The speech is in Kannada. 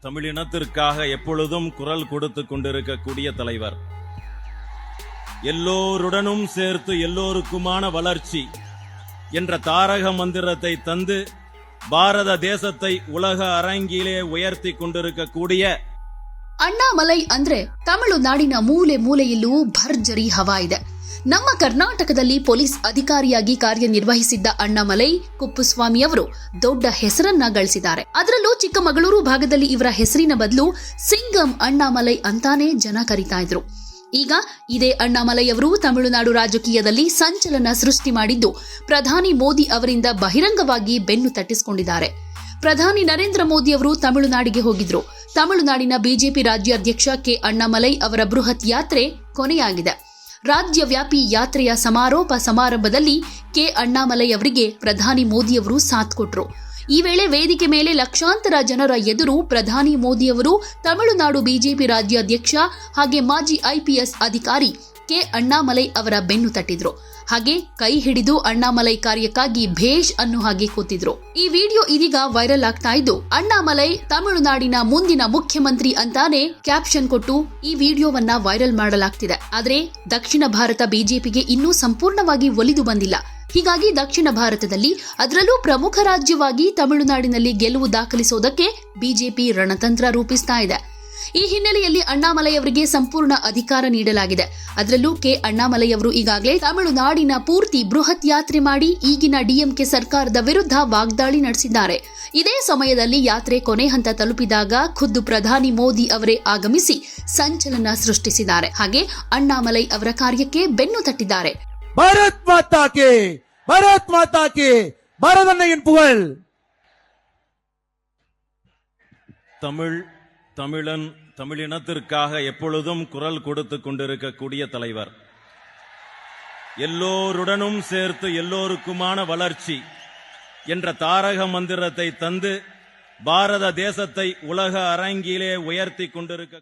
தமிழினத்திற்காக எப்பொழுதும் குரல் கொடுத்து கொண்டிருக்கக்கூடிய தலைவர் எல்லோருடனும் சேர்த்து எல்லோருக்குமான வளர்ச்சி என்ற தாரக மந்திரத்தை தந்து பாரத தேசத்தை உலக அரங்கிலே உயர்த்தி கொண்டிருக்கக்கூடிய ಅಣ್ಣಾಮಲೈ ಅಂದ್ರೆ ತಮಿಳುನಾಡಿನ ಮೂಲೆ ಮೂಲೆಯಲ್ಲೂ ಭರ್ಜರಿ ಹವಾ ಇದೆ ನಮ್ಮ ಕರ್ನಾಟಕದಲ್ಲಿ ಪೊಲೀಸ್ ಅಧಿಕಾರಿಯಾಗಿ ಕಾರ್ಯನಿರ್ವಹಿಸಿದ್ದ ಅಣ್ಣಾಮಲೈ ಕುಪ್ಪುಸ್ವಾಮಿ ಅವರು ದೊಡ್ಡ ಹೆಸರನ್ನ ಗಳಿಸಿದ್ದಾರೆ. ಅದರಲ್ಲೂ ಚಿಕ್ಕಮಗಳೂರು ಭಾಗದಲ್ಲಿ ಇವರ ಹೆಸರಿನ ಬದಲು ಸಿಂಗಂ ಅಣ್ಣಾಮಲೈ ಅಂತಾನೆ ಜನ ಕರೀತಾ ಇದ್ರು. ಈಗ ಇದೇ ಅಣ್ಣಾಮಲೈ ಅವರು ತಮಿಳುನಾಡು ರಾಜಕೀಯದಲ್ಲಿ ಸಂಚಲನ ಸೃಷ್ಟಿ ಮಾಡಿದ್ದು ಪ್ರಧಾನಿ ಮೋದಿ ಅವರಿಂದ ಬಹಿರಂಗವಾಗಿ ಬೆನ್ನು ತಟ್ಟಿಸಿಕೊಂಡಿದ್ದಾರೆ. ಪ್ರಧಾನಿ ನರೇಂದ್ರ ಮೋದಿ ಅವರು ತಮಿಳುನಾಡಿಗೆ ಹೋಗಿದ್ರು. ತಮಿಳುನಾಡಿನ ಬಿಜೆಪಿ ರಾಜ್ಯಾಧ್ಯಕ್ಷ ಕೆ ಅಣ್ಣಾಮಲೈ ಅವರ ಬೃಹತ್ ಯಾತ್ರೆ ಕೊನೆಯಾಗಿದೆ. ರಾಜ್ಯವ್ಯಾಪಿ ಯಾತ್ರೆಯ ಸಮಾರೋಪ ಸಮಾರಂಭದಲ್ಲಿ ಕೆ. ಅಣ್ಣಾಮಲೈ ಅವರಿಗೆ ಪ್ರಧಾನಿ ಮೋದಿಯವರು ಸಾಥ್ ಕೊಟ್ರು. ಈ ವೇಳೆ ವೇದಿಕೆ ಮೇಲೆ ಲಕ್ಷಾಂತರ ಜನರ ಎದುರು ಪ್ರಧಾನಿ ಮೋದಿಯವರು ತಮಿಳುನಾಡು ಬಿಜೆಪಿ ರಾಜ್ಯಾಧ್ಯಕ್ಷ ಹಾಗೆ ಮಾಜಿ ಐಪಿಎಸ್ ಅಧಿಕಾರಿ ಕೆ. ಅಣ್ಣಾಮಲೈ ಅವರ ಬೆನ್ನು ತಟ್ಟಿದ್ರು. ಹಾಗೆ ಕೈ ಹಿಡಿದು ಅಣ್ಣಾಮಲೈ ಕಾರ್ಯಕ್ಕಾಗಿ ಭೇಷ್ ಅನ್ನು ಹಾಗೆ ಕೂತಿದ್ರು. ಈ ವಿಡಿಯೋ ಇದೀಗ ವೈರಲ್ ಆಗ್ತಾ ಇದ್ದು, ಅಣ್ಣಾಮಲೈ ತಮಿಳುನಾಡಿನ ಮುಂದಿನ ಮುಖ್ಯಮಂತ್ರಿ ಅಂತಾನೆ ಕ್ಯಾಪ್ಷನ್ ಕೊಟ್ಟು ಈ ವಿಡಿಯೋವನ್ನ ವೈರಲ್ ಮಾಡಲಾಗ್ತಿದೆ. ಆದ್ರೆ ದಕ್ಷಿಣ ಭಾರತ ಬಿಜೆಪಿಗೆ ಇನ್ನೂ ಸಂಪೂರ್ಣವಾಗಿ ಒಲಿದು ಬಂದಿಲ್ಲ. ಹೀಗಾಗಿ ದಕ್ಷಿಣ ಭಾರತದಲ್ಲಿ ಅದರಲ್ಲೂ ಪ್ರಮುಖ ರಾಜ್ಯವಾಗಿ ತಮಿಳುನಾಡಿನಲ್ಲಿ ಗೆಲುವು ದಾಖಲಿಸೋದಕ್ಕೆ ಬಿಜೆಪಿ ರಣತಂತ್ರ ರೂಪಿಸ್ತಾ ಇದೆ. ಈ ಹಿನ್ನೆಲೆಯಲ್ಲಿ ಅಣ್ಣಾಮಲೈಯವರಿಗೆ ಸಂಪೂರ್ಣ ಅಧಿಕಾರ ನೀಡಲಾಗಿದೆ. ಅದರಲ್ಲೂ ಕೆ. ಅಣ್ಣಾಮಲೈಯವರು ಈಗಾಗಲೇ ತಮಿಳುನಾಡಿನ ಪೂರ್ತಿ ಬೃಹತ್ ಯಾತ್ರೆ ಮಾಡಿ ಈಗಿನ ಡಿಎಂಕೆ ಸರ್ಕಾರದ ವಿರುದ್ಧ ವಾಗ್ದಾಳಿ ನಡೆಸಿದ್ದಾರೆ. ಇದೇ ಸಮಯದಲ್ಲಿ ಯಾತ್ರೆ ಕೊನೆ ಹಂತ ತಲುಪಿದಾಗ ಖುದ್ದು ಪ್ರಧಾನಿ ಮೋದಿ ಅವರೇ ಆಗಮಿಸಿ ಸಂಚಲನ ಸೃಷ್ಟಿಸಿದ್ದಾರೆ. ಹಾಗೆ ಅಣ್ಣಾಮಲೈ ಅವರ ಕಾರ್ಯಕ್ಕೆ ಬೆನ್ನು ತಟ್ಟಿದ್ದಾರೆ. ಭಾರತ್ ಮಾತಾಕೆ ಭಾರತ್ ಮಾತಾಕೆ ಭಾರತ ತಮಿಳ್ தமிழன் தமிழினத்திற்காக எப்பொழுதும் குரல் கொடுத்து கொண்டிருக்கக்கூடிய தலைவர். எல்லோருடனும் சேர்த்து எல்லோருக்குமான வளர்ச்சி என்ற தாரக மந்திரத்தை தந்து பாரத தேசத்தை உலக அரங்கிலே உயர்த்தி கொண்டிருக்க